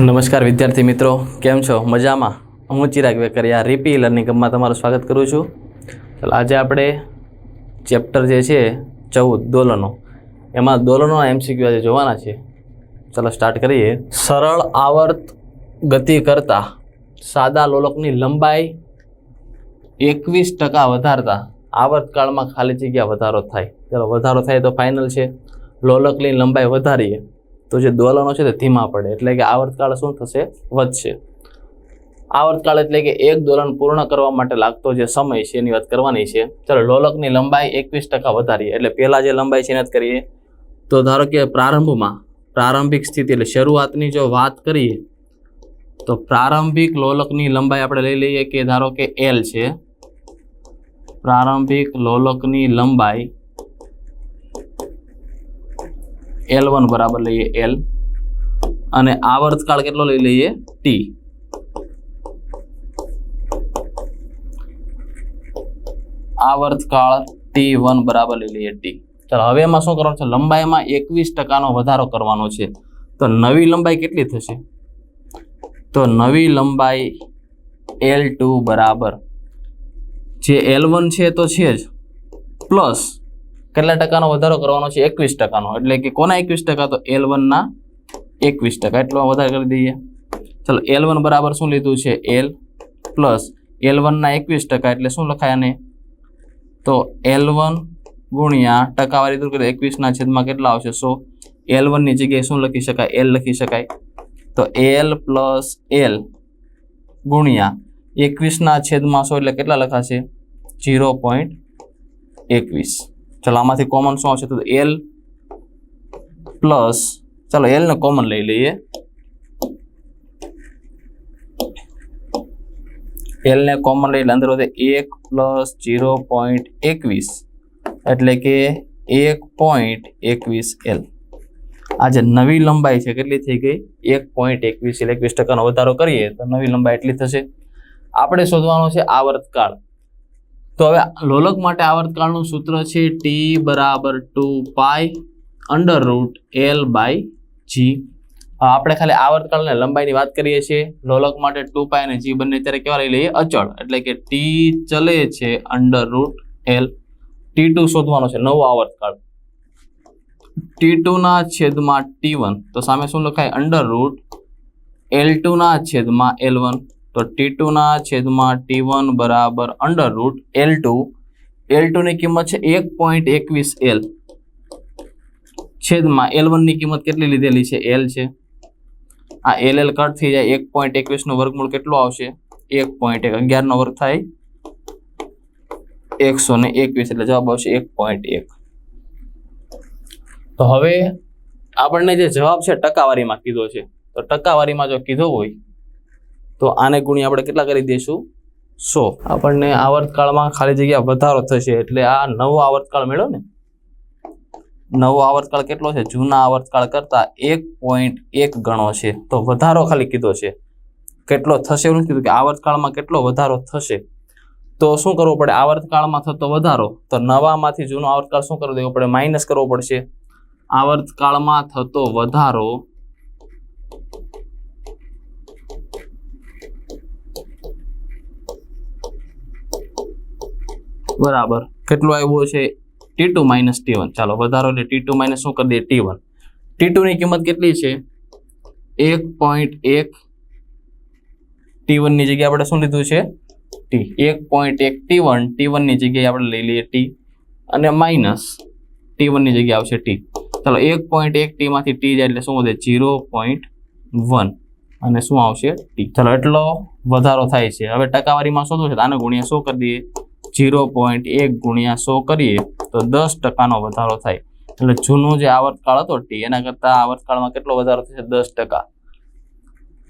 નમસ્કાર વિદ્યાર્થી મિત્રો, કેમ છો? મજામાં? હું ચિરાગ વેકરિયા, રીપી લર્નિંગ હબમાં તમારું સ્વાગત કરું છું. ચાલો, આજે આપણે ચેપ્ટર જે છે, ચૌદ, દોલનો. એમાં દોલનો એમસીક્યુ આજે જોવાના છે. ચાલો સ્ટાર્ટ કરીએ. સરળ આવર્ત ગતિ કરતાં સાદા લોલકની લંબાઈ એકવીસ ટકા વધારતા આવર્તકાળમાં ખાલી જગ્યા વધારો થાય. ચાલો, વધારો થાય તો ફાઇનલ છે. લોલકની લંબાઈ વધારીએ. તો જે દોલનો છે તે ધીમા પડે. એટલે કે આવર્તકાળ શું થશે? વધશે. આવર્તકાળ એટલે કે એક દોલન પૂર્ણ કરવા માટે લાગતો જે સમય છે, એની વાત કરવાની છે. ચાલો, લોલકની લંબાઈ એકવીસ ટકા વધારીએ. એટલે પહેલાં જે લંબાઈ છે એને કરીએ. તો ધારો કે પ્રારંભમાં પ્રારંભિક સ્થિતિ એટલે શરૂઆતની જો વાત કરીએ, તો પ્રારંભિક લોલકની લંબાઈ આપણે લઈ લઈએ કે ધારો કે એલ છે. પ્રારંભિક લોલકની લંબાઈ એલ વન બરાબર લઈએ એલ અને આવર્તકાળ કેટલો લઈ લઈએ? ટી આવર્તકાળ ટી વન બરાબર લઈ લઈએ ટી ચાલો, હવે એમાં શું કરવાનું છે? લંબાઈમાં એકવીસ ટકાનો વધારો કરવાનો છે. તો નવી લંબાઈ કેટલી થશે? તો નવી લંબાઈ એલ ટુ બરાબર. જે એલ વન છે તો છે જ. પ્લસ કેટલા ટકાનો વધારો કરવાનો છે? એકવીસ ટકાનો. એટલે કે કોના એકવીસ ટકા? તો એલ વનના એકવીસ ટકા. એટલો વધારે કરી દઈએ. ચલો એલ વન બરાબર શું લીધું છે? એલ પ્લસ એલ વનના એકવીસ ટકા. એટલે શું લખાય આને? તો એલ વન ગુણ્યા ટકાવારી દૂર કરી એકવીસના છેદમાં કેટલા આવશે? સો. એલ વનની જગ્યાએ શું લખી શકાય? એલ લખી શકાય. તો એલ પ્લસ એલ ગુણ્યા એકવીસના છેદમાં સો. એટલે કેટલા લખાશે? જીરો પોઈન્ટ એકવીસ. ચાલો, આમાંથી કોમન શું આવશે? તો એલ પ્લસ ચાલો એલને કોમન લઈ લઈએ. એલને કોમન લઈ એટલે અંદર વધે એક પ્લસ જીરો પોઈન્ટ એકવીસ. એટલે કે એક પોઈન્ટ એકવીસ એલ આ જે નવી લંબાઈ છે, કેટલી થઈ ગઈ? એક પોઈન્ટ એકવીસ. એટલે એકવીસ ટકાનો વધારો કરીએ, તો નવી લંબાઈ એટલી થશે. આપણે શોધવાનો છે આવર્તકાળ. તો હવે લોલક માટે આવર્તકાળનું સૂત્ર છે ટી બરાબર two pi under root L by G આપણે ખાલી આવર્તકાળને લંબાઈની વાત કરીએ છીએ. લોલક માટે ટુ પાય અને જી બંને અત્યારે કેવા લઈ લઈએ? અચળ. એટલે કે ટી ચલે છે under root L T two શોધવાનો છે નવો આવર્તકાળ. ટી ટુના છેદમાં ટી વન તો સામે શું લખાય? અંડર રૂટ એલ ટુના છેદમાં એલ વન તો ટી ટુના છેદમાં ટી વન બરાબર under root L two L ટુની કિંમત છે એક પોઈન્ટ એકવીસ એલ છેદમાં એલ વનની કિંમત કેટલી લીધેલી છે? એલ છે. આ એલ એલ કટ થઈ જાય, એક પોઈન્ટ એકવીસનું વર્ગમૂળ કેટલું આવશે? એક પોઈન્ટ એક અગિયારનો વર્ગ થાય એકસો ને એકવીસ, એટલે જવાબ આવશે એક પોઈન્ટ એક. તો હવે આપણને જે જવાબ છે ટકાવારીમાં કીધો છે. તો ટકાવારીમાં જો કીધો હોય તો આને ગુણી આપણે કેટલા કરી દઈશું? સો. આપણને આવર્તકાળમાં ખાલી જગ્યા વધારો થશે એટલે આ નવો આવર્તકાળ મેળો ને. નવો આવર્તકાળ કેટલો છે? જૂના આવર્તકાળ કરતા એક પોઈન્ટ એક ગણો છે. તો વધારો ખાલી કીધો છે. કેટલો થશે એવું કીધું કે આવર્તકાળમાં કેટલો વધારો થશે. તો શું કરવું પડે? આવર્તકાળમાં થતો વધારો. તો નવામાંથી જૂનો આવર્તકાળ શું કરવો દેવો પડે માઇનસ કરવો પડશે. આવર્તકાળમાં થતો વધારો બરાબર. કેટલું આવ્યો છે? T two minus T one ચાલો વધારો એટલે ટી ટુ માઇનસ શું કરી દઈએ? ટી વન ટી ટુની કિંમત કેટલી છે? એક પોઈન્ટ એક ટી વનની જગ્યાએ આપણે શું લીધું છે? ટી એક પોઈન્ટ એક ટી વન ટી વનની જગ્યાએ આપણે લઈ લઈએ ટી અને માઇનસ ટી વનની જગ્યાએ આવશે ટી ચાલો એક પોઈન્ટ એક ટીમાંથી ટી જાય એટલે શું વધે? જીરો પોઈન્ટ વન અને શું આવશે? ટી ચાલો એટલો વધારો થાય છે. હવે ટકાવારીમાં શું છે તો આને ગુણ્યા શું કરી દઈએ? જીરો પોઈન્ટ એક ગુણ્યા સો કરીએ તો દસ ટકાનો વધારો થાય. એટલે જૂનો જે આવર્તકાળ હતો ટી એના કરતાં આવર્તકાળમાં કેટલો વધારો થશે દસ ટકા.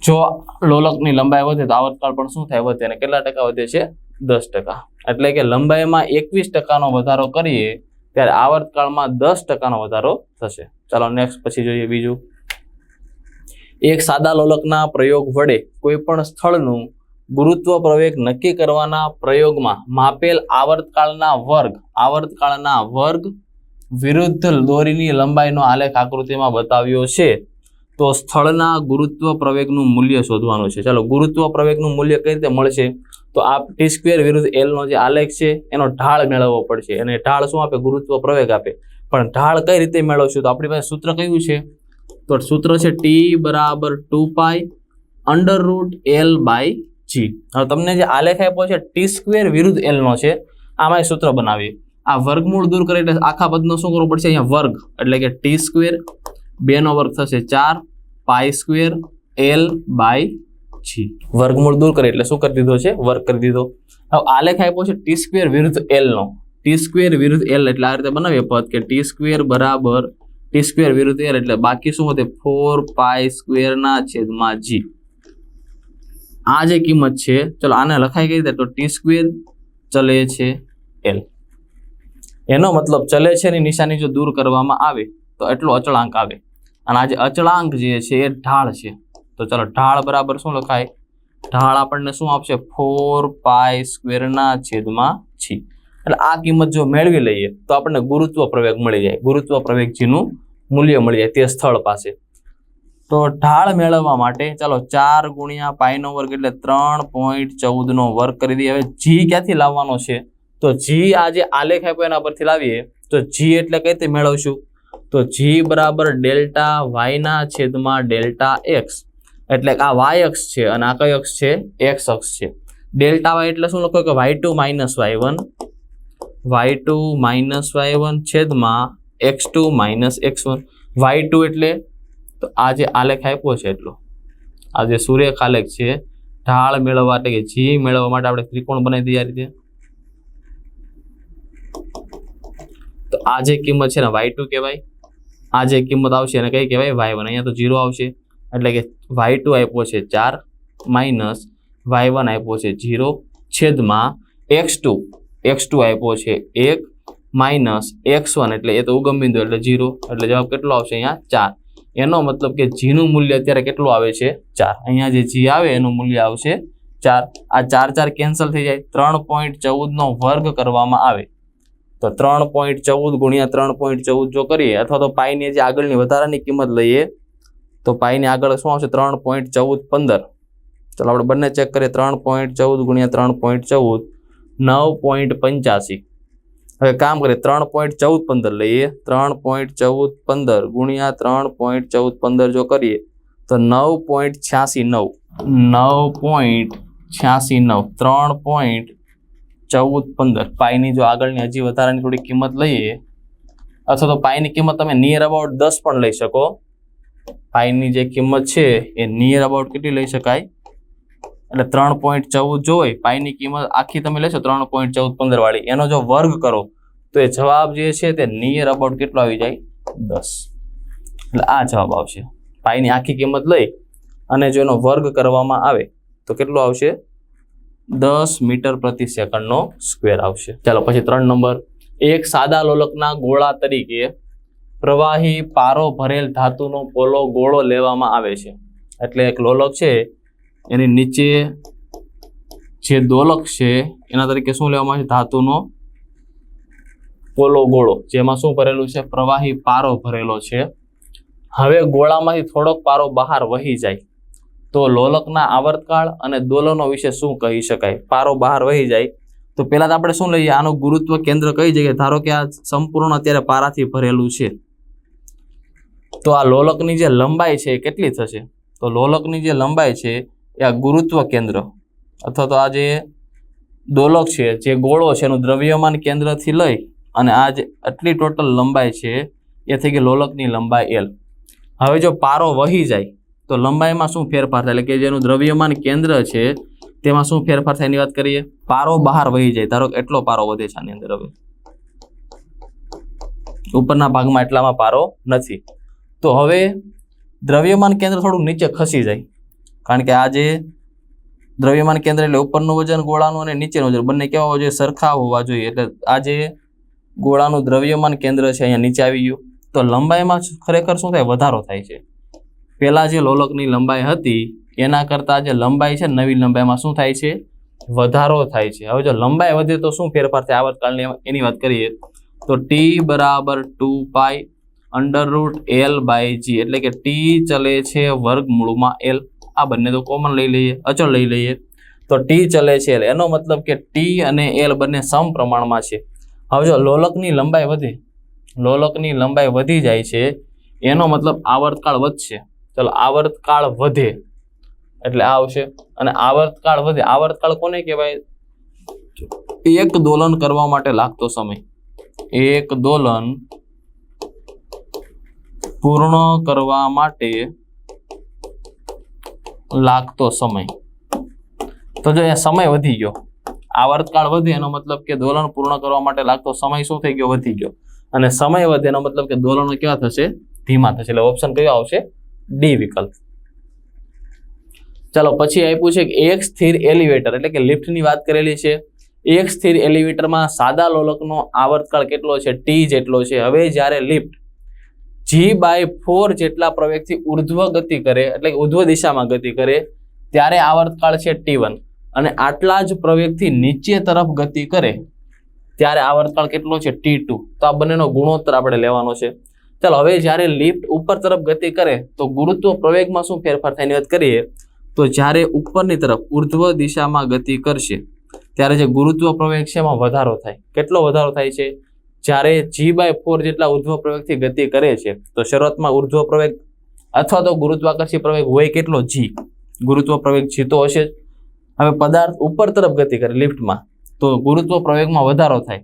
જો લોલકની લંબાઈ વધે તો આવર્તકાળ પણ શું થાય? વધે. અને કેટલા ટકા વધે છે? દસ ટકા. એટલે કે લંબાઈમાં એકવીસ ટકાનો વધારો કરીએ, ત્યારે આવર્તકાળમાં દસ ટકાનો વધારો થશે. ચાલો નેક્સ્ટ પછી જોઈએ બીજું. એક સાદા લોલકના પ્રયોગ વડે કોઈ પણ સ્થળનું ગુરુત્વ પ્રવેગ નક્કી કરવાના પ્રયોગમાં માપેલ આવર્તકાળના વર્ગ આવર્તકાળના વર્ગ વિરુદ્ધ દોરીની લંબાઈનો આલેખ આકૃતિમાં બતાવ્યો છે. તો સ્થળના ગુરુત્વ પ્રવેગનું મૂલ્ય શોધવાનું છે. ચાલો, ગુરુત્વ પ્રવેગનું મૂલ્ય કઈ રીતે મળશે? તો આ ટી સ્ક્વેર વિરુદ્ધ એલનો જે આલેખ છે, એનો ઢાળ મેળવવો પડશે. અને ઢાળ શું આપે? ગુરુત્વ પ્રવેગ આપે. પણ ઢાળ કઈ રીતે મેળવશું? તો આપણી પાસે સૂત્ર કયું છે? તો સૂત્ર છે ટી બરાબર two pi under root L by G. હવે તમને જે આલેખ આપ્યો છે ટી સ્ક્વેર વિરુદ્ધ એલનો છે, આમાં સૂત્ર બનાવીએ. આ વર્ગમૂળ દૂર કરે એટલે આખા પદનો શું કરવું પડશે? અહીંયા વર્ગ, એટલે કે ટી સ્ક્વેર બેનો વર્ગ થશે ચાર pi square L by G વર્ગમૂળ દૂર કરે એટલે શું કરી દીધો છે? વર્ગ કરી દીધો. હવે આલેખ આપ્યો છે ટી સ્ક્વેર વિરુદ્ધ એલનો ટી સ્ક્વેર વિરુદ્ધ એલ એટલે આ રીતે બનાવીએ પદ કે ટી સ્ક્વેર બરાબર ટી સ્ક્વેર વિરુદ્ધ એલ એટલે બાકી શું હતું ફોર પાઈ સ્ક્વેરના છેદમાં જી આ જે કિંમત છે, ચલો આને લખાઈ કઈ રીતે તો ટી સ્ક્વેર ચલે છે એલ. એનો મતલબ ચલે છે ની નિશાની જો દૂર કરવામાં આવે, તો એટલો અચળાંક આવે. અને આ જે અચળાંક જે છે એ ઢાળ છે. તો ચલો ઢાળ બરાબર શું લખાય? ઢાળ આપણને શું આપશે? ફોર પાઈ સ્ક્વેરના છેદમાં છી. એટલે આ કિંમત જો મેળવી લઈએ, તો આપણને ગુરુત્વ પ્રવેગ મળી જાય. ગુરુત્વ પ્રવેગજીનું મૂલ્ય મળી જાય તે સ્થળ પાસે. તો ઢાળ મેળવવા માટે ચાલો ચાર ગુણ્યા પાઈનો વર્ગ એટલે ત્રણ પોઈન્ટ ચૌદનો વર્ગ કરી દઈએ. હવે જી ક્યાંથી લાવવાનો છે? તો જી આ જે આલેખ આપ્યો એના પરથી લાવીએ. તો જી એટલે કઈ રીતે મેળવશું? તો જી બરાબર ડેલ્ટા વાયના છેદમાં ડેલ્ટા એક્સ એટલે આ વાય અક્ષ છે અને આ કઈ અક્ષ છે? એક્સ અક્ષ છે. ડેલ્ટા વાય એટલે શું? લખો કે Y two minus Y one Y two minus Y one છેદમાં X two minus X one Y two એટલે તો આ જે આલેખ આપ્યો છે એટલો. આ જે સુરેખ આલેખ છે, ઢાળ મેળવવા એટલે કે જી મેળવવા માટે આપણે ત્રિકોણ બનાવી દઈએ આ રીતે. તો આ જે કિંમત છે ને વાય ટુ કહેવાય. આ જે કિંમત આવશે એને કઈ કહેવાય? વાય વન અહીંયા તો ઝીરો આવશે. એટલે કે વાય ટુ આપ્યો છે ચાર માઇનસ વાય વન આપ્યો છે ઝીરો છેદમાં એક્સ ટુ એક્સ ટુ આપ્યો છે એક માઇનસ એક્સ વન એટલે એ તો ઉગમ બિંદુ, એટલે જીરો એટલે જવાબ કેટલો આવશે અહીંયા? ચાર. એનો મતલબ કે જીનું મૂલ્ય અત્યારે કેટલું આવે છે? ચાર. અહીંયા જે જી આવે એનું મૂલ્ય આવશે ચાર. આ ચાર ચાર કેન્સલ થઈ જાય. ત્રણ પોઈન્ટ ચૌદનો વર્ગ કરવામાં આવે. તો ત્રણ પોઈન્ટ ચૌદ ગુણ્યા ત્રણ પોઈન્ટ ચૌદ જો કરીએ, અથવા તો પાઈની જે આગળની વધારાની કિંમત લઈએ, તો પાઈની આગળ શું આવશે? ત્રણ પોઈન્ટ ચૌદ પંદર. ચાલો આપણે બંને ચેક કરીએ. ત્રણ પોઈન્ટ ચૌદ ગુણ્યા ત્રણ પોઈન્ટ ચૌદ. નવ પોઈન્ટ પંચ્યાસી. હવે કામ કરીએ, ત્રણ પોઈન્ટ ચૌદ પંદર લઈએ. ત્રણ પોઈન્ટ ચૌદ પંદર ગુણ્યા ત્રણ પોઈન્ટ ચૌદ પંદર જો કરીએ, તો નવ પોઈન્ટ છ્યાસી નવ. નવ પોઈન્ટ છ્યાસી નવ. ત્રણ પોઈન્ટ ચૌદ પંદર. પાઈની જો આગળની હજી વધારાની થોડી કિંમત લઈએ, અથવા તો પાઈની કિંમત તમે નિયર અબાઉટ દસ પણ લઈ શકો. પાઈની જે કિંમત છે, એ નિયર અબાઉટ કેટલી લઈ શકાય? એટલે ત્રણ પોઈન્ટ ચૌદ જો હોય પાઈની કિંમત આખી તમે લેશો ત્રણ પોઈન્ટ ચૌદ પંદર વાળી. એનો જો વર્ગ કરો, તો એ જવાબ જે છે તે નિયર અબાઉટ કેટલો આવી જાય? દસ. એટલે આ જવાબ આવશે. પાઈની આખી કિંમત લઈ અને જો એનો વર્ગ કરવામાં આવે, તો કેટલો આવશે? દસ મીટર પ્રતિ સેકન્ડનો સ્ક્વેર આવશે. ચાલો પછી ત્રણ નંબર. એક સાદા લોલકના ગોળા તરીકે પ્રવાહી પારો ભરેલ ધાતુનો પોલો ગોળો લેવામાં આવે છે. એટલે એક લોલક છે એની નીચે જે દોલક છે, એના તરીકે શું લેવામાં આવે છે? ધાતુનો પોલો ગોળો. જેમાં શું ભરેલું છે? પ્રવાહી પારો ભરેલો છે. હવે ગોળામાંથી થોડોક પારો બહાર વહી જાય. તો લોલકના આવર્તકાળ અને દોલનો વિશે શું કહી શકાય? પારો બહાર વહી જાય. તો પહેલાં તો આપણે શું લઈએ? આનું ગુરુત્વ કેન્દ્ર કઈ જગ્યાએ ધારો કે આ સંપૂર્ણ અત્યારે પારાથી ભરેલું છે. તો આ લોલકની જે લંબાઈ છે એ કેટલી થશે? તો લોલકની જે લંબાઈ છે એ ગુરુત્વ કેન્દ્ર અથવા તો આ જે દોલક છે, જે ગોળો છે, એનું દ્રવ્યમાન કેન્દ્રથી લઈ અને આ જે આટલી ટોટલ લંબાઈ છે, એ થઈ ગઈ લોલકની લંબાઈ એલ હવે જો પારો વહી જાય, તો લંબાઈમાં શું ફેરફાર થાય? એટલે કે જેનું દ્રવ્યમાન કેન્દ્ર છે, તેમાં શું ફેરફાર થાય એની વાત કરીએ? પારો બહાર વહી જાય. ધારો કે એટલો પારો વધે છે આની અંદર હવે. ઉપરના ભાગમાં એટલામાં પારો નથી. તો હવે દ્રવ્યમાન કેન્દ્ર થોડું નીચે ખસી જાય. કારણ કે આ જે દ્રવ્યમાન કેન્દ્ર એટલે ઉપરનું વજન, ગોળાનું અને નીચેનું વજન, બંને કેવા હોવા જોઈએ? સરખા હોવા જોઈએ. એટલે આ જે ગોળાનું દ્રવ્યમાન કેન્દ્ર છે, અહીંયા નીચે આવી ગયું. તો લંબાઈમાં ખરેખર શું થાય? વધારો થાય છે. પહેલાં જે લોલકની લંબાઈ હતી, એના કરતાં જે લંબાઈ છે, નવી લંબાઈમાં શું થાય છે? વધારો થાય છે. હવે જો લંબાઈ વધે તો શું ફેરફાર થાય? આવર્તકાળની એની વાત કરીએ, તો ટી બરાબર two pi under root L by G એટલે કે ટી ચલે છે વર્ગમૂળમાં એલ આ બંને તો કોમન લઈ લઈએ, અચળ લઈ લઈએ. તો ટી ચલે છે એલ એનો મતલબ કે ટી અને એલ બંને સમપ્રમાણમાં છે. હવે જો લોલકની લંબાઈ વધે, લોલકની લંબાઈ વધી જાય છે, એનો મતલબ આવર્તકાળ વધશે. ચલો, આવર્તકાળ વધે, એટલે આ આવશે. અને આવર્તકાળ વધે, આવર્તકાળ કોને કહેવાય? એક દોલન કરવા માટે લાગતો સમય. એક દોલન પૂર્ણ કરવા માટે લાગતો સમય. તો જો અહીંયા સમય વધી ગયો. આવર્તકાળ વધે એનો મતલબ કે દોલન પૂર્ણ કરવા માટે લાગતો સમય શું થઈ ગયો? વધી ગયો. અને સમય વધે એનો મતલબ કે દોલનો કેવા થશે? ધીમા થશે. એટલે ઓપ્શન કયો આવશે? ડી વિકલ્પ. ચાલો, પછી આપ્યું છે કે એક સ્થિર એલિવેટર એટલે કે લિફ્ટની વાત કરેલી છે. એક સ્થિર એલિવેટરમાં સાદા લોલકનો આવર્તકાળ કેટલો છે? ટી જેટલો છે. હવે જ્યારે લિફ્ટ જી બાય ફોર જેટલા પ્રવેગથી ઉર્ધ્વ ગતિ કરે, એટલે ઉર્ધ્વ દિશામાં ગતિ કરે, ત્યારે આવર્તકાળ છે ટી અને આટલા જ પ્રવેગથી નીચે તરફ ગતિ કરે, ત્યારે આવર્તકાળ કેટલો છે ટુ તો આ બંનેનો ગુણોત્તર આપણે લેવાનો છે. ચાલો, હવે જ્યારે લિફ્ટ ઉપર તરફ ગતિ કરે, તો ગુરુત્વ પ્રવેગમાં શું ફેરફાર થાય વાત કરીએ, તો જ્યારે ઉપરની તરફ ઉર્ધ્વ દિશામાં ગતિ કરશે, ત્યારે જે ગુરુત્વ પ્રવેગ છે એમાં વધારો થાય. કેટલો વધારો થાય છે? જ્યારે જી બાય ફોર જેટલા ઉર્ધ્વ પ્રવેગથી ગતિ કરે છે, તો શરૂઆતમાં ઉર્ધ્વ પ્રવેગ અથવા તો ગુરુત્વાકર્ષી પ્રવેગ હોય કેટલો? જી ગુરુત્વ પ્રવેગ જી તો હશે હવે પદાર્થ ઉપર તરફ ગતિ કરે લિફ્ટમાં તો ગુરુત્વ પ્રવેગમાં વધારો થાય.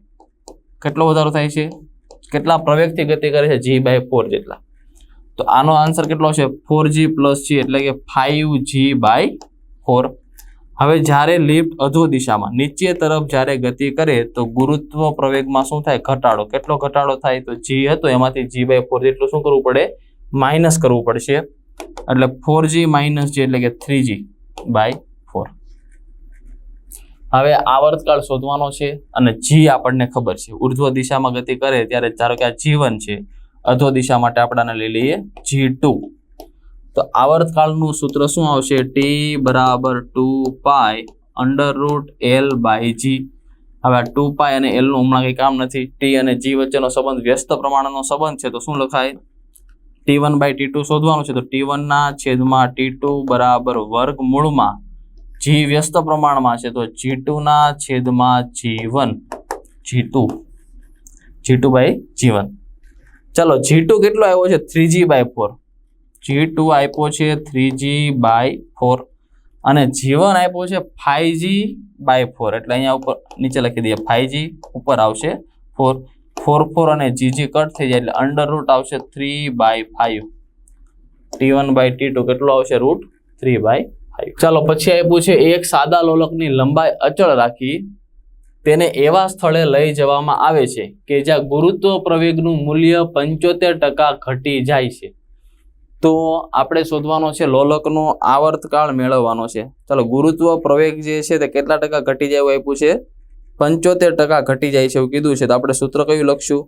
કેટલો વધારો થાય છે? કેટલા પ્રવેગથી ગતિ કરે છે? જી બાય ફોર જેટલા. તો આનો આન્સર કેટલો છે ફોર જી પ્લસ જી એટલે કે ફાઈવ જી બાય ફોર હવે જ્યારે લિફ્ટ અધો દિશામાં, નીચે તરફ જ્યારે ગતિ કરે, તો ગુરુત્વ પ્રવેગમાં શું થાય? ઘટાડો. કેટલો ઘટાડો થાય? તો જી હતો, એમાંથી જી બાય ફોર જેટલું શું કરવું પડે? માઇનસ કરવું પડશે. એટલે ફોર જી માઇનસ જી એટલે કે થ્રી જી બાય ફોર હવે આવર્તકાળ શોધવાનો છે અને જી આપણને ખબર છે. ઉર્ધ્વ દિશામાં ગતિ કરે, ત્યારે ધારો કે આ જીવન છે, અધો દિશા માટે આપણાને લઈ લઈએ જી ટુ તો આવર્તકાળનું સૂત્ર શું આવશે? ટી બરાબર two pi under root L by G હવે આ ટુ પાય અને એલનું હમણાં કંઈ કામ નથી. ટી અને જી વચ્ચેનો સંબંધ વ્યસ્ત પ્રમાણનો સંબંધ છે, તો શું લખાય? T one by T two શોધવાનું છે, તો ટી વનના છેદમાં ટી ટુ બરાબર વર્ગ મૂળમાં જી વ્યસ્ત પ્રમાણમાં છે, તો જી ટુના છેદમાં g one g two g two by g one ચાલો જી ટુ કેટલો આવ્યો છે? Three g by four g two આપ્યો છે થ્રી જી બાય ફોર અને જીવન આપ્યો છે ફાઈવ જી બાય ફોર એટલે અહીંયા ઉપર નીચે લખી દઈએ ફાઈવ જી ઉપર આવશે ફોર ફોર ફોર અને જી જી કટ થઈ જાય એટલે અંડર રૂટ આવશે three by five T one by T two કેટલો આવશે? રૂટ થ્રી બાય ફાઈવ ચાલો, પછી આપ્યું છે, એક સાદા લોલકની લંબાઈ અચળ રાખી તેને એવા સ્થળે લઈ જવામાં આવે છે કે જ્યાં ગુરુત્વ પ્રવેગનું મૂલ્ય પંચોતેર ટકા ઘટી જાય છે. તો આપણે શોધવાનો છે લોલકનો આવર્તકાળ મેળવવાનો છે. ચાલો, ગુરુત્વ પ્રવેગ જે છે તે કેટલા ટકા ઘટી જાય એવું આપ્યું છે? પંચોતેર ટકા ઘટી જાય છે એવું કીધું છે. તો આપણે સૂત્ર કયું લખશું?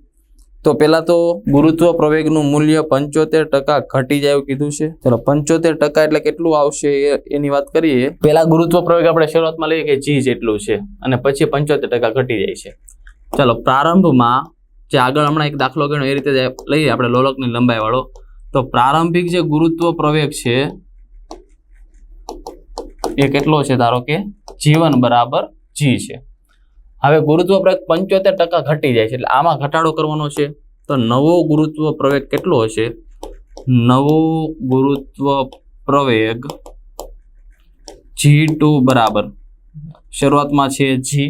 તો પહેલા તો ગુરુત્વ પ્રવેગનું મૂલ્ય પંચોતેર ટકા ઘટી જાય એવું કીધું છે. ચલો, પંચોતેર ટકા એટલે કેટલું આવશે એની વાત કરીએ. પહેલા ગુરુત્વ પ્રવેગ આપણે શરૂઆતમાં લઈએ કે જી જેટલું છે અને પછી પંચોતેર ટકા ઘટી જાય છે. ચાલો, પ્રારંભમાં જે આગળ હમણાં એક દાખલો ગણ્યો, એ રીતે લઈએ. આપણે લોલકની લંબાઈ વાળો. તો પ્રારંભિક જે ગુરુત્વ પ્રવેગ છે, એ કેટલો છે? ધારો કે જીવન બરાબર જી છે. હવે ગુરુત્વ પ્રવેગ પંચોતેર ટકા ઘટી જાય છે, એટલે આમાં ઘટાડો કરવાનો છે. તો નવો ગુરુત્વ પ્રવેગ કેટલો હશે? નવો ગુરુત્વ પ્રવેગ જી ટુ બરાબર. શરૂઆતમાં છે જી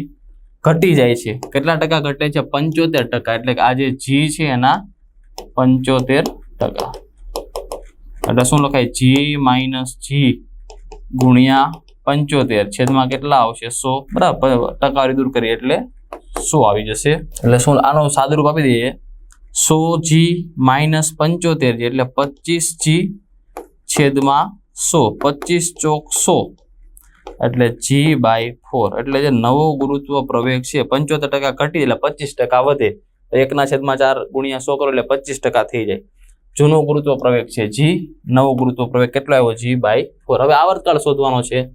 ઘટી જાય છે. કેટલા ટકા ઘટે છે? પંચોતેર ટકા. એટલે કે આ જે જી છે, એના પંચોતેર ટકા. એટલે શું લખાય? જી માઇનસ જી ગુણ્યા પંચોતેર. છેદમાં કેટલા આવશે? સો. બરાબર. ટકાવારી દૂર કરીએ એટલે સો આવી જશે. એટલે શું? આનું સાદુરૂપ આપી દઈએ. સો જી માઇનસ પંચોતેર જી એટલે પચીસ જી છેદમાં સો. પચીસ ચોક સો. એટલે જી બાય ફોર. એટલે જે નવો ગુરુત્વ પ્રવેગ છે, પંચોતેર ટકા ઘટી, એટલે પચીસ ટકા વધે. એકના છેદમાં ચાર ગુણ્યા સો કરો એટલે પચીસ ટકા થઈ જાય. જૂનો ગુરુત્વ પ્રવેગ છે જી, નવો ગુરુત્વ પ્રવેગ કેટલો આવ્યો જી? બાય ફોર હવે આવર્તકાળ શોધવાનો છે.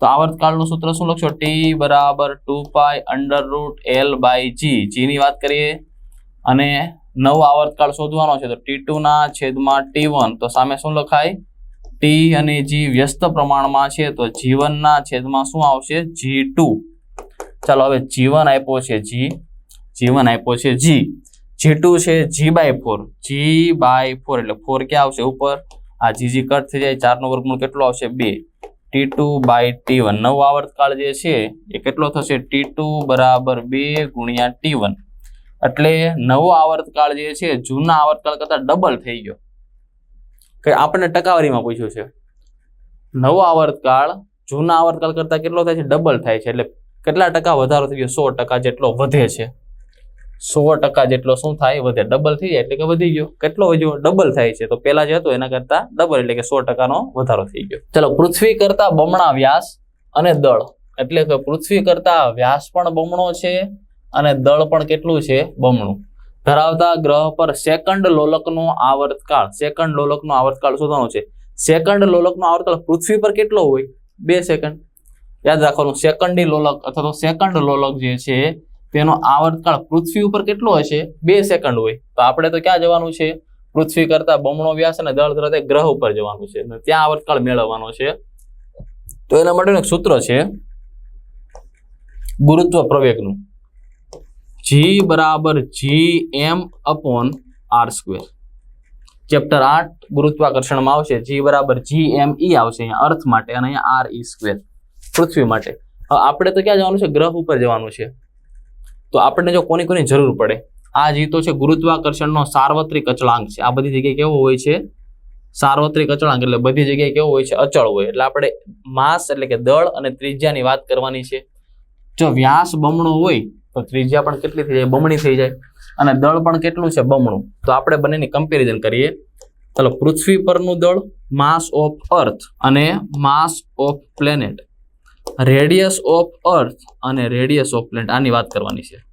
તો આવર્તકાળનું સૂત્ર શું લખશો? ટી બરાબર two pi under root L by g જીની વાત કરીએ. અને નવો આવર્તકાળ શોધવાનો છે તો ટી ટુના છેદમાં ટી વન તો સામે શું લખાય? ટી અને જી વ્યસ્ત પ્રમાણમાં છે તો જીવનના છેદમાં શું આવશે? જી ટુ ચાલો હવે જીવન આપ્યો છે જી. જીવન આપ્યો છે જી જી ટુ છે g by four g by four એટલે ફોર ક્યાં આવશે? ઉપર. આ જી જી કટ થઈ જાય. ચારનો વર્ગમૂળ કેટલો આવશે? બે. T two by T one નવો આવર્તકાળ જે છે, એ કેટલો થશે? ટી ટુ બરાબર બે ગુણ્યા ટી વન એટલે નવો આવર્તકાળ જે છે, જૂના આવર્તકાળ કરતા ડબલ થઈ ગયો. કે આપણને ટકાવારીમાં પૂછ્યું છે? નવો આવર્તકાળ, જૂના આવર્તકાળ કરતા કેટલો થાય છે? ડબલ થાય છે. એટલે કેટલા ટકા વધારો થઈ ગયો? સો ટકા જેટલો વધે છે. સો ટકા જેટલો શું થાય વધે ડબલ થઈ જાય એટલે કે વધી ગયો. કેટલો વધ્યો? ડબલ થાય છે. તો પેલા જે હતો એના કરતા ડબલ એટલે કે સો ટકાનો વધારો થઈ ગયો. ચલો, પૃથ્વી કરતા બમણા વ્યાસ અને દળ. એટલે કે પૃથ્વી કરતા વ્યાસ પણ બમણો છે અને દળ પણ કેટલું છે? બમણું. ધરાવતા ગ્રહ પર સેકન્ડ લોલકનો આવર્તકાળ. સેકન્ડ લોલકનો આવર્તકાળ શોધવાનો છે. સેકન્ડ લોલકનો આવર્તકાળ પૃથ્વી પર કેટલો હોય? બે સેકન્ડ. યાદ રાખવાનું, સેકન્ડી લોલક અથવા તો સેકન્ડ લોલક જે છે તેનો આવર્તકાળ પૃથ્વી ઉપર કેટલો હશે? બે સેકન્ડ હોય. તો આપણે તો ક્યાં જવાનું છે? પૃથ્વી કરતા બમણો વ્યાસ અને દળ ધરાવતા ગ્રહ ઉપર જવાનું છે. ત્યાં આવર્તકાળ મેળવવાનો છે. તો એના માટેનું એક સૂત્ર છે ગુરુત્વ પ્રવેગનું. જી બરાબર g M upon R square chapter આઠ ગુરુત્વાકર્ષણમાં આવશે. જી બરાબર જી એમ ઈ આવશે અહીંયા અર્થ માટે અને અહીંયા આર ઈ સ્ક્વેર પૃથ્વી માટે. આપણે તો ક્યાં જવાનું છે? ગ્રહ ઉપર જવાનું છે. તો આપણને જો કોની કોની જરૂર પડે? આ જીતો છે ગુરુત્વાકર્ષણનો સાર્વત્રિક અચળાંક છે. આ બધી જગ્યાએ કેવો હોય છે? સાર્વત્રિક અચળાંક એટલે બધી જગ્યાએ કેવો હોય છે? અચળ હોય. એટલે આપણે માસ એટલે કે દળ અને ત્રિજ્યાની વાત કરવાની છે. જો વ્યાસ બમણો હોય, તો ત્રિજ્યા પણ કેટલી થઈ જાય? બમણી થઈ જાય. અને દળ પણ કેટલું છે? બમણું. તો આપણે બંનેની કમ્પેરિઝન કરીએ. ચાલો, પૃથ્વી પરનું દળ માસ ઓફ અર્થ અને mass of planet radius of Earth અને રેડિયસ ઓફ પ્લેનેટ. આની વાત કરવાની છે.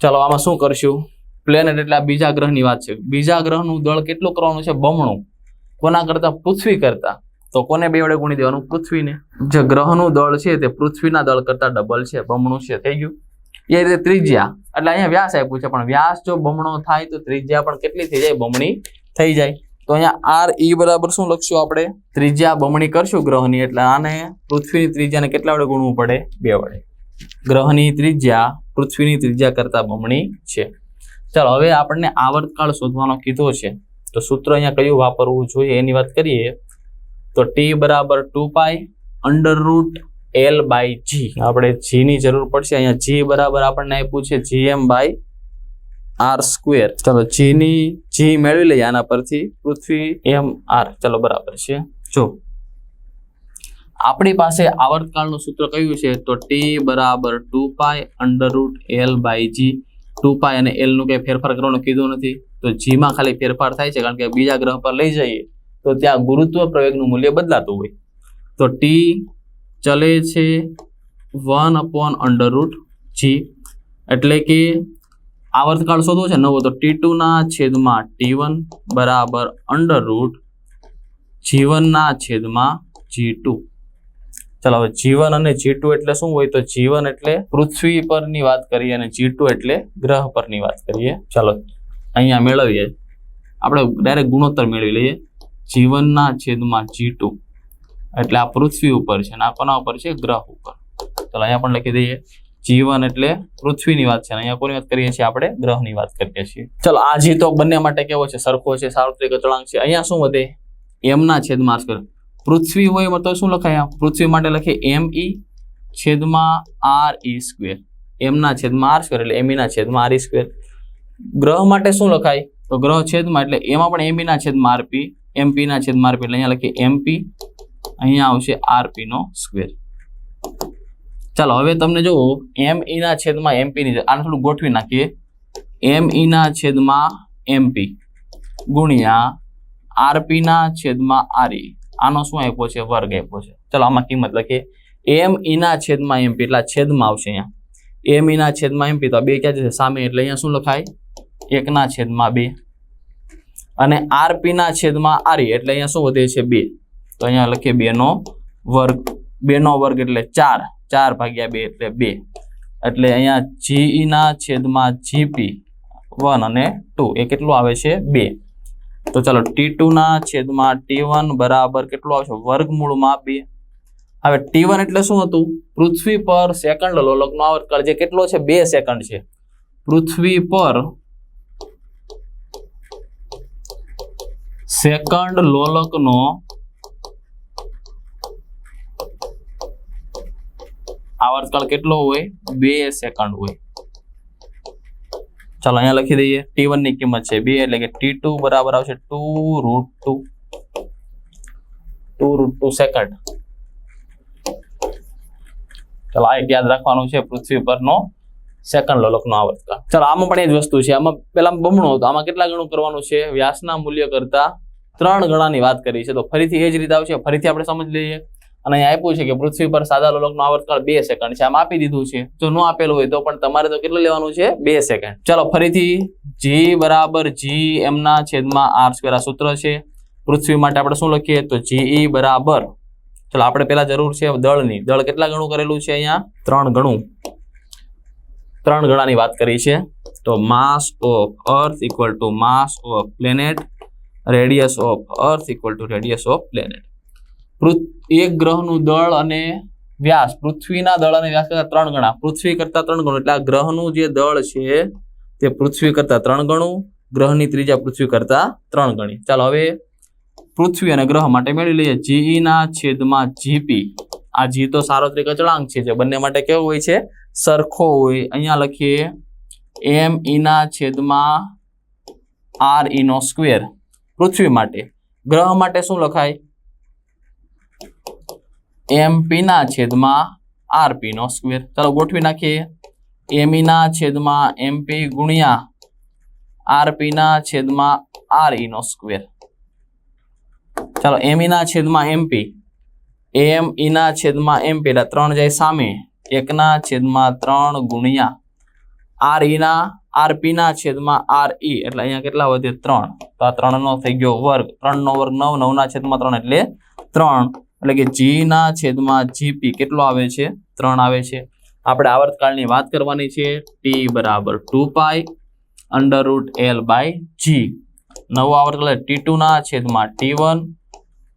ચાલો, આમાં શું કરશું? પ્લેનેટ એટલે આ બીજા ગ્રહની વાત છે. બીજા ગ્રહનું દળ કેટલું કરવાનું છે? બમણું. કોના કરતાં? પૃથ્વી કરતાં. તો કોને બે વડે ગુણી દેવાનું? પૃથ્વીને. જે ગ્રહનું દળ છે તે પૃથ્વીના દળ કરતા ડબલ છે. બમણું છે. થઈ ગયું? એ રીતે ત્રિજ્યા. એટલે અહીંયા વ્યાસ આપ્યું છે. પણ વ્યાસ જો બમણો થાય તો ત્રિજ્યા પણ કેટલી થઈ જાય? બમણી થઈ જાય. તો અહીંયા આર ઈ બરાબર શું લખશું આપણે? ત્રિજ્યા બમણી કરશું ગ્રહની, એટલે આને પૃથ્વીની ત્રિજ્યાને કેટલા વડે ગુણવું પડે? બે વડે. ગ્રહની ત્રિજ્યા પૃથ્વીની ત્રિજ્યા કરતા બમણી છે. ચાલો, હવે આપણને આવર્તકાળ શોધવાનો કીધો છે. તો સૂત્ર અહીંયા કયું વાપરવું જોઈએ એની વાત કરીએ. તો ટી બરાબર two pi under root L by g આપણે જી ની જરૂર પડશે. અહીંયા જી બરાબર આપણને આપ્યું છે g M by R square ચલો જી ની જી મેળવી લઈએ આના પરથી. પૃથ્વી એમ આર ચલો બરાબર છે. જો. આપણી પાસે આવર્તકાળનું સૂત્ર કયું છે? તો ટી બરાબર two pi under root L by g two pi અને એલનું કઈ ફેરફાર કરવાનું કીધું નથી. તો જીમાં ખાલી ફેરફાર થાય છે કારણ કે બીજા ગ્રહ પર લઈ જઈએ. તો ત્યાં ગુરુત્વ પ્રવેગનું મૂલ્ય બદલાતું હોય. તો ટી ચલે છે one upon under root g એટલે કે આવર્તકાળ શોધવો છે નવો. તો ટી ટુ ના છેદમાં ટી વન બરાબર અંડર રૂટ જીવનના છેદમાં જી ટુ ચાલો હવે જીવન અને જી ટુ એટલે શું હોય? તો જીવન એટલે પૃથ્વી પરની વાત કરીએ અને જી ટુ એટલે ગ્રહ પરની વાત કરીએ. ચાલો અહીંયા મેળવીએ. આપણે ડાયરેક્ટ ગુણોત્તર મેળવી લઈએ. જીવનના છેદમાં જી ટુ એટલે આ પૃથ્વી ઉપર છે અને આ કોના ઉપર છે? ગ્રહ ઉપર. ચાલો અહીંયા પણ લખી દઈએ. જીવન એટલે પૃથ્વીની વાત છે. અને અહીંયા કોની વાત કરીએ છીએ? આપણે ગ્રહની વાત કરીએ છીએ. ચાલો, આ જી તો બંને માટે કેવો છે? સરખો છે, સાર્વત્રિક અચળાંક છે? અહીંયા શું વધે? એમના છેદમાં આર સ્ક્વેર. પૃથ્વી હોય તો શું લખાય? પૃથ્વી માટે લખે એમ ઈ છેદમાં આર ઈ સ્ક્વેર. એમના છેદમાં આર સ્ક્વેર એટલે એમીના છેદમાં આર ઈ સ્ક્વેર. ગ્રહ માટે શું લખાય? તો ગ્રહ છેદમાં એટલે એમાં પણ એમઈના છેદમાં આરપી એમપીના છેદમાં આરપી એટલે અહીંયા લખીએ એમપી અહીંયા આવશે આરપી નો સ્ક્વેર. ચાલો, હવે તમને જો એમ ઈ ના છેદમાં એમપી ની આને થોડું ગોઠવી નાખીએ. એમ ઈ ના છેદમાં એમપી ગુણ્યા આરપી ના છેદમાં આરઈ આનો શું આપ્યો છે? વર્ગ આપ્યો છે. ચાલો, આમાં કિંમત લખીએ. એમ ઈ ના છેદમાં એમપી એટલે છેદમાં આવશે અહીંયા. એમ ઈ ના છેદમાં એમપી તો બે ક્યાં જશે? સામે, એટલે અહીંયા શું લખાય? એકના છેદમાં બે. અને આરપી ના છેદમાં આરી એટલે અહીંયા શું વધે છે? બે. તો અહીંયા લખીએ બે નો વર્ગ બે નો વર્ગ એટલે ચાર. ચાર ભાગ્યા બે એટલે બે. એટલે અહીંયા જીઈના છેદમાં જીપી વન અને ટુ એ કેટલું આવે છે? બે. તો ચાલો ટી ટુના છેદમાં ટી વન બરાબર કેટલું આવશે? વર્ગમૂળમાં બે. હવે ટી વન એટલે શું હતું? પૃથ્વી પર સેકન્ડ લોલકનો આવર્તકાળ જે કેટલો છે? બે સેકન્ડ છે. પૃથ્વી પર સેકન્ડ લોલકનો આવર્તકાળ કેટલો હોય? બે સેકન્ડ હોય. ચાલો અહીંયા લખી દઈએ. ટી વનની કિંમત છે બે એટલે કે ટી ટુ બરાબર આવશે two root two two root two second ચાલો, આ એક યાદ રાખવાનું છે પૃથ્વી પરનો સેકન્ડ લોલકનો આવર્તકાળ. ચાલો, આમાં પણ એ જ વસ્તુ છે. આમાં પેલા બમણું હતું. આમાં કેટલા ગણું કરવાનું છે? વ્યાસના મૂલ્ય કરતા ત્રણ ગણાની વાત કરી છે. તો ફરીથી એ જ રીતે આવશે. ફરીથી આપણે સમજી લઈએ. અને અહીંયા આપ્યું છે કે પૃથ્વી પર સાદા લોલકનો આવર્તકાળ બે સેકન્ડ છે. આમ આપી દીધું છે. જો ન આપેલું હોય તો પણ તમારે તો કેટલું લેવાનું છે? બે સેકન્ડ. ચલો, ફરીથી જી બરાબર જી એમના છેદમાં આર સ્ક્વેર સૂત્ર છે. પૃથ્વી માટે આપણે શું લખીએ? તો જીઈ બરાબર. ચાલો, આપણે પેલા જરૂર છે દળની. દળ કેટલા ગણું કરેલું છે અહીંયા? ત્રણ ગણું. ત્રણ ગણાની વાત કરી છે. તો mass of Earth equal to mass of planet radius of Earth equal to radius of planet એક ગ્રહનું દળ અને વ્યાસ. પૃથ્વીના દળ અને વ્યાસ કરતા ત્રણ ગણા. પૃથ્વી કરતા ત્રણ ગણું. એટલે આ ગ્રહનું જે દળ છે, તે પૃથ્વી કરતા ત્રણ ગણું. ગ્રહની ત્રીજા પૃથ્વી કરતા ત્રણ ગણી. ચાલો હવે પૃથ્વી અને ગ્રહ માટે મેળવી લઈએ. જીઈ ના છેદમાં જીપી. આ જી તો સાર્વત્રિક અચળાંક છે. જે બંને માટે કેવો હોય છે? સરખો હોય. અહીંયા લખીએ. એમ ઈના છેદમાં આર ઈનો સ્ક્વેર. પૃથ્વી માટે. ગ્રહ માટે શું લખાય? એમ પીના છેદમાં આર પીનો સ્ક્વેર ચાલો ગોઠવી નાખીએ. એમ ઈના છેદમાં એમપી ગુણ્યા આર પીના છેદમાં આર ઈનો સ્ક્વેર ચાલો એમ ઈના છેદમાં એમ ઈના છેદમાં એમપી એટલે ત્રણ જાય સામે. એકના છેદમાં ત્રણ ગુણ્યા આર ઈના આર પીના છેદમાં આર ઈ એટલે અહીંયા કેટલા વધે? ત્રણ. તો આ ત્રણ નો થઈ ગયો વર્ગ. ત્રણ નો વર્ગ નવ નવના છેદમાં ત્રણ એટલે ત્રણ. એટલે કે જી ના છેદમાં જીપી કેટલો આવે છે? ત્રણ આવે છે. આપણે આવર્તકાળની વાત કરવાની છે. ટી બરાબર two pi under root L by g નવો આવર્તકાળ ટી ટુ ના છેદમાં ટી વન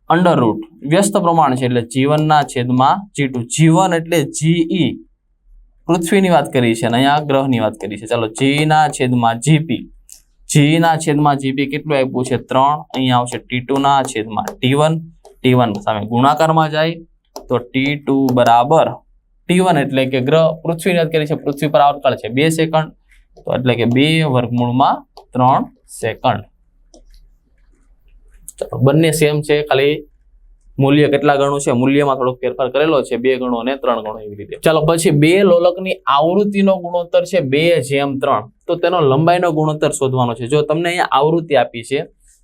અંડર રૂટ વ્યસ્ત પ્રમાણ છે એટલે જીવન ના છેદમાં જી ટુ જીવન એટલે જીઈ પૃથ્વીની વાત કરી છે અને અહીંયા ગ્રહની વાત કરી છે. ચાલો જી ના છેદમાં જીપી જી ના છેદમાં જીપી કેટલું આપ્યું છે? ત્રણ. અહીંયા આવશે ટી ટુ ના છેદમાં ટી વન. ટી વન સામે ગુણાકારમાં જાય તો ટી ટુ બરાબર ટી વન એટલે કે ગ્રહ પૃથ્વીની વાત કરી છે પૃથ્વી પર આવતકાળ છે બે સેકન્ડ. તો એટલે કે બે વર્ગમૂળમાં ત્રણ સેકન્ડ. ચાલો, બંને સેમ છે. ખાલી મૂલ્ય કેટલા ગણું છે? મૂલ્યમાં થોડોક ફેરફાર કરેલો છે. બે ગણો અને ત્રણ ગણો એવી રીતે. ચાલો, પછી બે લોલકની આવૃત્તિનો ગુણોત્તર છે બે જેમ ત્રણ. તો તેનો લંબાઈનો ગુણોત્તર શોધવાનો છે. જો તમને અહીંયા આવૃત્તિ આપી છે,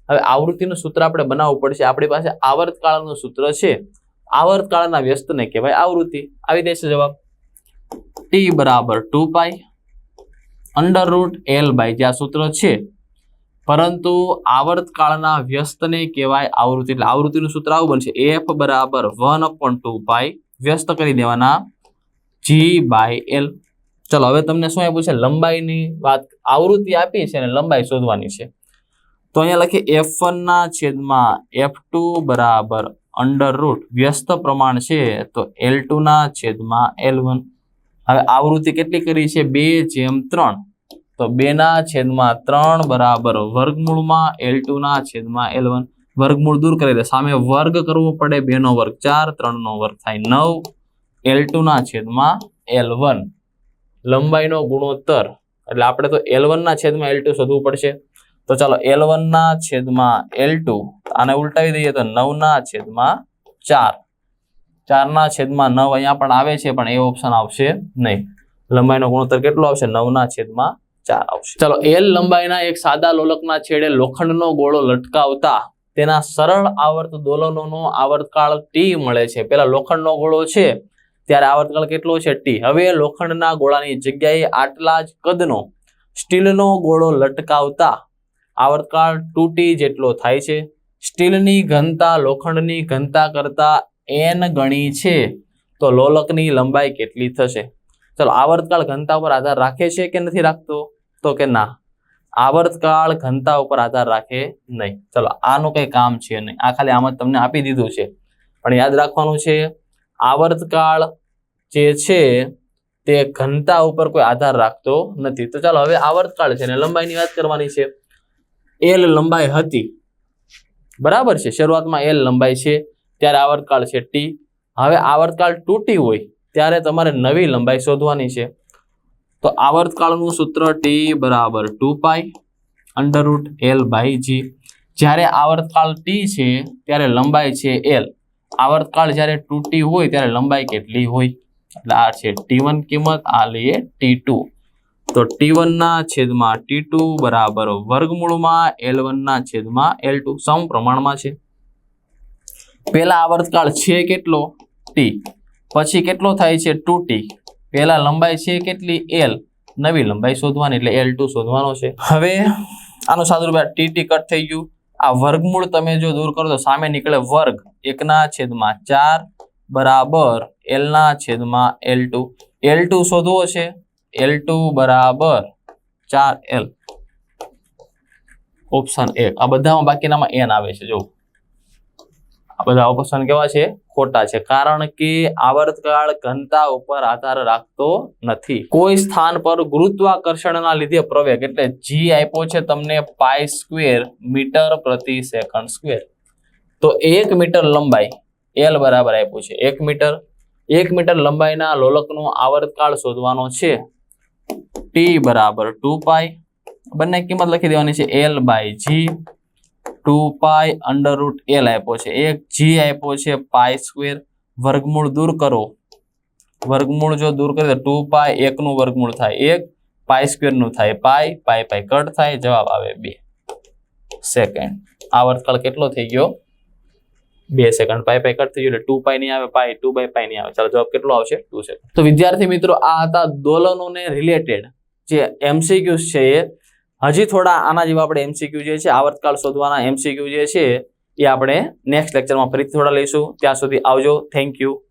હવે આવૃત્તિનું સૂત્ર આપણે બનાવવું પડશે. આપણી પાસે આવર્તકાળનું સૂત્ર છે. આવર્તકાળના વ્યસ્તને કહેવાય આવૃત્તિ. આવી દેશે જવાબ. ટી બરાબર two pi under root L by જે આ સૂત્ર છે. પરંતુ આવર્તકાળના વ્યસ્તને કહેવાય આવૃત્તિ. એટલે આવૃત્તિનું સૂત્ર આવું બનશે. એફ બરાબર વન અપોન ટુ પાઈ વ્યસ્ત કરી દેવાના જી બાય એલ ચલો, હવે તમને શું આપ્યું છે? લંબાઈની વાત, આવૃત્તિ આપી છે અને લંબાઈ શોધવાની છે. તો અહીંયા લખીએ એફ વનના છેદમાં એફ ટુ બરાબર અંડર રૂટ વ્યસ્ત પ્રમાણ છે, તો એલ ટુના છેદમાં એલ વન હવે આવૃત્તિ કેટલી કરી છે? બે જેમ ત્રણ. તો બેના છેદમાં ત્રણ બરાબર વર્ગમૂળમાં એલ ટુના છેદમાં એલ વન વર્ગમૂળ દૂર કરી દે. સામે વર્ગ કરવો પડે, બેનો વર્ગ ચાર, ત્રણનો વર્ગ થાય નવ. એલ ટુના છેદમાં એલ વન લંબાઈનો ગુણોત્તર, એટલે આપણે તો એલ ના છેદમાં એલ શોધવું પડશે. તો ચાલો એલ ના છેદમાં એલ ટુ આને ઉલટાવી દઈએ તો નવના છેદમાં ચાર. ચાર ના છેદમાં નવ અહીંયા પણ આવે છે, પણ એ ઓપ્શન આવશે નહીં. લંબાઈનો ગુણોત્તર કેટલો આવશે? નવના છેદમાં ચાર આવશે. ચાલો એલ લંબાઈના એક સાદા લોલકના છેડે લોખંડનો ગોળો લટકાવતા તેના સરળ આવર્ત દોલનોનો આવર્તકાળ ટી મળે છે. પેલા લોખંડનો ગોળો છે ત્યારે આવર્તકાળ કેટલો છે? ટી. હવે લોખંડના ગોળાની જગ્યાએ આટલા જ કદનો સ્ટીલનો ગોળો લટકાવતા આવર્તકાળ ટુ ટી જેટલો થાય છે. સ્ટીલની ઘનતા લોખંડની ઘનતા કરતા એન ગણી છે. તો લોલકની લંબાઈ કેટલી થશે? ચલો, આવર્તકાળ ઘનતા ઉપર આધાર રાખે છે કે નથી રાખતો? તો કે ના. આવર્તકાળ ઘનતા ઉપર આધાર રાખે નહીં. ચલો, આનું કંઈ કામ છે નહીં. આ ખાલી આમ જ તમને આપી દીધું છે. પણ યાદ રાખવાનું છે આવર્તકાળ જે છે, તે ઘનતા ઉપર કોઈ આધાર રાખતો નથી. તો ચાલો હવે આવર્તકાળ છે ને લંબાઈની વાત કરવાની છે. એલ લંબાઈ હતી. બરાબર છે? શરૂઆતમાં એલ લંબાઈ છે, ત્યારે આવર્તકાળ છે ટી હવે આવર્તકાળ તૂટી હોય, ત્યારે તમારે નવી લંબાઈ શોધવાની છે. તો આવર્તકાળનું સૂત્ર ટી બરાબર two pi under root L by g જ્યારે આવર્તકાળ ટી છે, ત્યારે લંબાઈ છે એલ આવર્તકાળ જ્યારે તૂટી હોય ત્યારે લંબાઈ કેટલી હોય? એટલે આ છે ટી કિંમત, આ લઈએ ટી તો ટી ના છેદમાં ટી ટુ બરાબર વર્ગમૂળમાં એલ ના છેદમાં એલ ટુ સમ પ્રમાણમાં છે. પહેલા આવર્તકાળ છે કેટલો? ટી પછી કેટલો થાય છે? ટુ ટી પહેલા લંબાઈ છે કેટલી? એલ નવી લંબાઈ શોધવાની, એટલે એલ ટુ શોધવાનો છે. હવે આનું સાદું ટી ટી કટ થઈ ગયું. આ વર્ગમૂળ તમે જો દૂર કરો તો સામે નીકળે વર્ગ. એકના છેદમાં ચાર બરાબર એલના છેદમાં એલ ટુ. એલ ટુ શોધવો છે. એલ ટુ બરાબર ચાર એલ. ઓપ્શન એક. આ બધામાં બાકીનામાં એન આવે છે જો આ બધા ઓપ્શન કેવા છે? ખોટા છે. કારણ કે આવર્તકાળ ઘનતા ઉપર આધાર રાખતો નથી. કોઈ સ્થાન પર ગુરુત્વાકર્ષણના લીધે પ્રવેગ એટલે જી આપ્યો છે તમને પાય સ્ક્વેર મીટર પ્રતિ સેકન્ડ સ્ક્વેર તો એક મીટર લંબાઈ એલ બરાબર આપ્યું છે. એક મીટર એક મીટર લંબાઈના લોલકનો આવર્તકાળ શોધવાનો છે. ટી બરાબર ટુ પાય બંને કિંમત લખી દેવાની છે L by g two pi under root L આપ્યો છે. એક જી આપ્યો છે પાય સ્ક્વેર વર્ગમૂળ દૂર કરો. વર્ગમૂળ જો દૂર કરીએ તો ટુ પાય એકનું વર્ગમૂળ થાય. એક પાય સ્ક્વેરનું થાય. પાય પાય પાય કટ થાય. જવાબ આવે બે. સેકન્ડ. આવર્તકાળ કેટલો થઈ ગયો? બે સેકન્ડ. પાય પાય કટ થઈ ગયું એટલે ટુ પાય નહીં આવે, પાય ટુ બાય પાય નહીં આવે. ચાલો જવાબ કેટલો આવશે? Two second. તો વિદ્યાર્થી મિત્રો, આ હતા દોલનોને રિલેટેડ જે એમસીક્યુઝ છે એ હજી થોડા આના જેવા આપણે એમસીક્યુ જે છે, આવર્તકાળ શોધવાના એમસીક્યુ જે છે, એ આપણે નેક્સ્ટ લેક્ચરમાં ફરીથી થોડા લઈશું. ત્યાં સુધી આવજો. Thank you